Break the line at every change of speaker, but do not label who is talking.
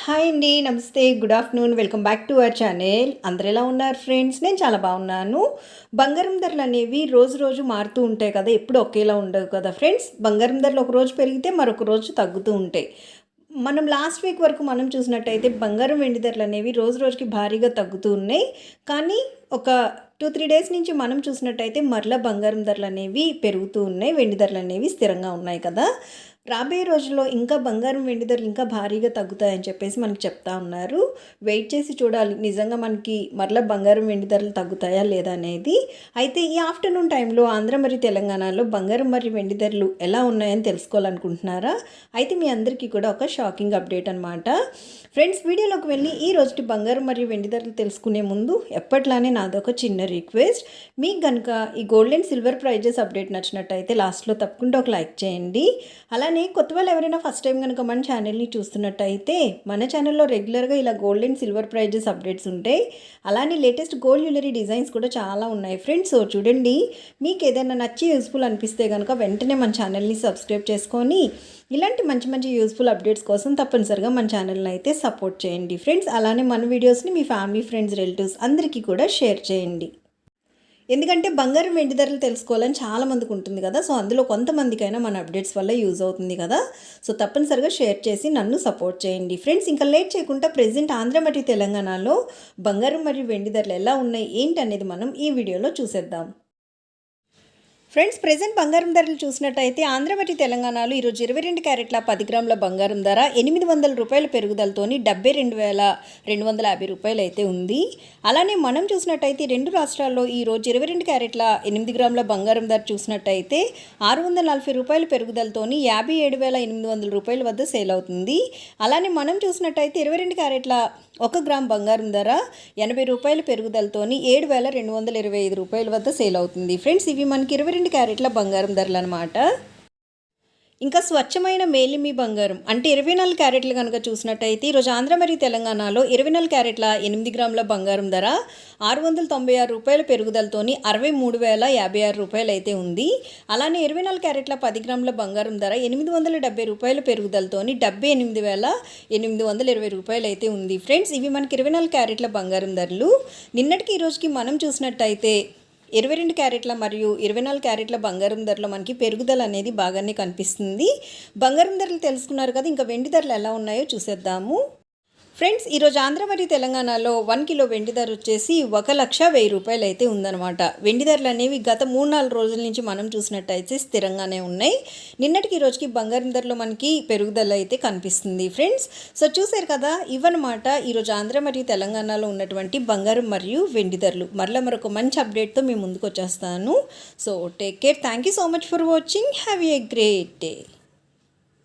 Hi అండి నమస్తే good afternoon welcome back to our channel. అందరు ఎలా ఉన్నారు ఫ్రెండ్స్? నేను చాలా బాగున్నాను. బంగారం ధరలు అనేవి రోజు రోజు మారుతూ ఉంటాయి కదా ఎప్పుడు ఒకేలా ఉండవు కదా ఫ్రెండ్స్? బంగారం ధరలు ఒక రోజు పెరిగితే మరొక రోజు తగ్గుతూ ఉంటాయి. మనం లాస్ట్ వీక్ వరకు మనం చూసినట్టయితే బంగారం వెండి ధరలు అనేవి రోజు రోజుకి భారీగా తగ్గుతూ ఉన్నాయి. కానీ ఒక టూ త్రీ డేస్ నుంచి మనం చూసినట్టయితే మరలా బంగారం ధరలు అనేవి పెరుగుతూ ఉన్నాయి వెండి ధరలు అనేవి స్థిరంగా ఉన్నాయి కదా. రాబోయే రోజుల్లో ఇంకా బంగారం వెండి ధరలు ఇంకా భారీగా తగ్గుతాయని చెప్పేసి మనకి చెప్తా ఉన్నారు. వెయిట్ చేసి చూడాలి నిజంగా మనకి మరలా బంగారం వెండి ధరలు తగ్గుతాయా లేదా అనేది. అయితే ఈ ఆఫ్టర్నూన్ టైంలో ఆంధ్ర మరియు తెలంగాణలో బంగారం మరియు వెండి ధరలు ఎలా ఉన్నాయని తెలుసుకోవాలనుకుంటున్నారా? అయితే మీ అందరికీ కూడా ఒక షాకింగ్ అప్డేట్ అనమాట ఫ్రెండ్స్ వీడియోలోకి వెళ్ళి ఈ రోజు బంగారం మరియు వెండి ధరలు తెలుసుకునే ముందు ఎప్పట్లానే నాదొక చిన్న రిక్వెస్ట్. మీకు కనుక ఈ gold and silver prizes update నచ్చినట్టయితే లాస్ట్లో తప్పకుండా ఒక లైక్ చేయండి. అలా అలానే కొత్త వాళ్ళు ఎవరైనా ఫస్ట్ టైం కనుక మన ఛానల్ని చూస్తున్నట్టయితే మన ఛానల్లో రెగ్యులర్గా ఇలా gold and silver prizes updates ఉంటాయి. అలానే లేటెస్ట్ గోల్డ్ జ్యువెలరీ డిజైన్స్ కూడా చాలా ఉన్నాయి. ఫ్రెండ్స్ సో చూడండి మీకు ఏదైనా నచ్చి యూస్ఫుల్ అనిపిస్తే కనుక వెంటనే మన ఛానల్ని సబ్స్క్రైబ్ చేసుకొని ఇలాంటి మంచి మంచి యూస్ఫుల్ అప్డేట్స్ కోసం తప్పనిసరిగా మన ఛానల్ని అయితే సపోర్ట్ చేయండి. ఫ్రెండ్స్ అలానే మన వీడియోస్ని మీ ఫ్యామిలీ ఫ్రెండ్స్ రిలేటివ్స్ అందరికీ కూడా షేర్ చేయండి. ఎందుకంటే బంగారం వెండి ధరలు తెలుసుకోవాలని చాలా మందికి ఉంటుంది కదా. సో అందులో కొంతమందికైనా మన అప్డేట్స్ వల్ల యూజ్ అవుతుంది కదా. సో తప్పనిసరిగా షేర్ చేసి నన్ను సపోర్ట్ చేయండి. ఫ్రెండ్స్ ఇంకా లేట్ చేయకుండా ప్రెసెంట్ ఆంధ్ర మరియు తెలంగాణలో బంగారం మరియు వెండి ధరలు ఎలా ఉన్నాయి ఏంటి అనేది మనం ఈ వీడియోలో చూసేద్దాం. ఫ్రెండ్స్ ప్రజెంట్ బంగారం ధరలు చూసినట్టయితే ఆంధ్ర మరియు తెలంగాణలో ఈరోజు ఇరవై రెండు క్యారెట్ల పది గ్రాముల బంగారం ధర ఎనిమిది వందల రూపాయల పెరుగుదలతోని డెబ్బై రెండు వేల రెండు వందల యాభై రూపాయలు అయితే ఉంది. అలానే మనం చూసినట్టయితే రెండు రాష్ట్రాల్లో ఈరోజు ఇరవై రెండు క్యారెట్ల ఎనిమిది గ్రాముల బంగారం ధర చూసినట్టయితే ఆరు వందల నలభై రూపాయల పెరుగుదలతోని యాభై ఏడు వేల ఎనిమిది వందల రూపాయల వద్ద సేల్ అవుతుంది. అలానే మనం చూసినట్టయితే ఇరవై రెండు క్యారెట్ల ఒక గ్రామ్ బంగారం ధర ఎనభై రూపాయల పెరుగుదలతోని ఏడు వేల రెండు వందల ఇరవై ఐదు రూపాయల వద్ద సేల్ అవుతుంది. ఫ్రెండ్స్ ఇవి మనకి ఇరవై రెండు క్యారెట్ల బంగారం ధరలు అనమాట ఇంకా స్వచ్ఛమైన మేలిమి బంగారం. అంటే ఇరవై నాలుగు క్యారెట్లు కనుక చూసినట్టయితే ఈరోజు ఆంధ్ర మరియు తెలంగాణలో ఇరవై నాలుగు క్యారెట్ల ఎనిమిది గ్రాముల బంగారం ధర ఆరు వందల తొంభై ఆరు రూపాయల పెరుగుదలతోని అరవై మూడు వేల యాభై ఆరు రూపాయలు అయితే ఉంది. అలానే ఇరవై నాలుగు క్యారెట్ల పది గ్రాముల బంగారం ధర ఎనిమిది వందల డెబ్బై రూపాయల పెరుగుదలతోని డెబ్బై ఎనిమిది వేల ఎనిమిది వందల ఇరవై రూపాయలు అయితే ఉంది. ఫ్రెండ్స్ ఇవి మనకి ఇరవై నాలుగు క్యారెట్ల బంగారం ధరలు. నిన్నటికి ఈ రోజుకి మనం చూసినట్టయితే ఇరవై రెండు క్యారెట్ల మరియు ఇరవై నాలుగు క్యారెట్ల బంగారం ధరలో మనకి పెరుగుదల అనేది బాగానే కనిపిస్తుంది. బంగారం ధరలు తెలుసుకున్నారు కదా ఇంకా వెండి ధరలు ఎలా ఉన్నాయో చూసేద్దాము. ఫ్రెండ్స్ ఈరోజు ఆంధ్ర మరియు తెలంగాణలో వన్ కిలో వెండి ధర వచ్చేసి ఒక లక్ష వెయ్యి రూపాయలు అయితే ఉందన్నమాట. వెండి ధరలు అనేవి గత మూడు నాలుగు రోజుల నుంచి మనం చూసినట్టయితే స్థిరంగానే ఉన్నాయి. నిన్నటికి రోజుకి బంగారం ధరలో మనకి పెరుగుదల అయితే కనిపిస్తుంది ఫ్రెండ్స్. సో చూసారు కదా ఇవన్నమాట ఈరోజు ఆంధ్ర మరియు తెలంగాణలో ఉన్నటువంటి బంగారం మరియు వెండి ధరలు. మరలా మరొక మంచి అప్డేట్తో మేము ముందుకు వచ్చేస్తాను. So take care thank you so much for watching have a great day